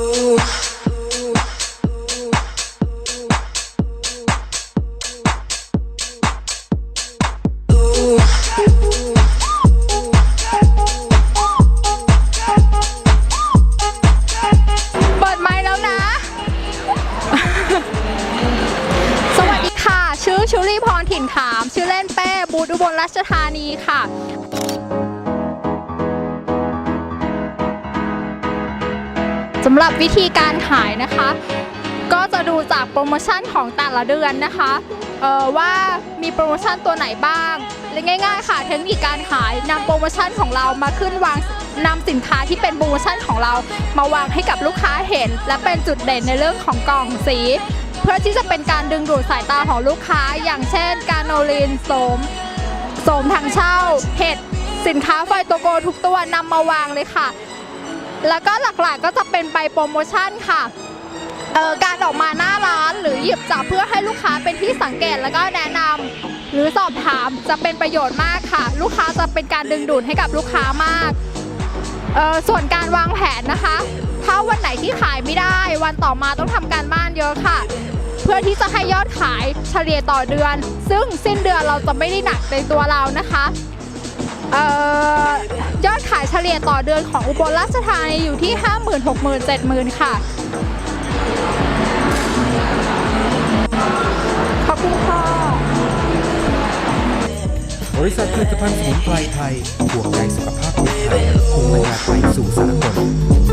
เปิดไม้แล้วนะ สวัสดีค่ะ ชื่อชุลีพรถิ่นถาม ชื่อเล่นเป้ บูธอุบลรัชธานีค่ะ สำหรับวิธีการขายนะคะ ก็จะดูจากโปรโมชั่นของแต่ละเดือนนะคะว่ามีโปรโมชั่นตัวไหนบ้างและง่าย ๆ ค่ะเทคนิคการขายนำโปรโมชั่นของเรามาขึ้นวางนำสินค้าที่เป็นโปรโมชั่นของเรามาวางให้กับลูกค้าเห็น และเป็นจุดเด่นในเรื่องของกล่องสี เพื่อที่จะเป็นการดึงดูดสายตาของลูกค้า อย่างเช่น การโนลินโสมโสมทางเช่าเห็ดสินค้าไฟโตโกทุกตัวนำมาวางเลยค่ะ แล้วก็หลักๆก็จะเป็นใบโปรโมชั่นค่ะการออกมาหน้าร้านหรือหยิบจับเพื่อให้ลูกค้าเป็นที่สังเกตแล้วก็แนะนำหรือสอบถามจะเป็นประโยชน์มากค่ะ ลูกค้าจะเป็นการดึงดูดให้กับลูกค้ามาก ส่วนการวางแผนนะคะ ถ้าวันไหนที่ขายไม่ได้ วันต่อมาต้องทำการบ้านเยอะค่ะ เพื่อที่จะให้ยอดขายเฉลี่ยต่อเดือน ซึ่งสิ้นเดือนเราจะไม่ได้หนักในตัวเรานะคะายเฉลี่ยต่อเดือนของอุบลราชธานีอยู่ที่ 50,000 60,000 70,000 ค่ะ ขอบคุณค่ะ บริษัทผลิตภัณฑ์สมุนไพรไทยห่วงใยสุขภาพคนไทยภูมิปัญญาไทยสู่สากล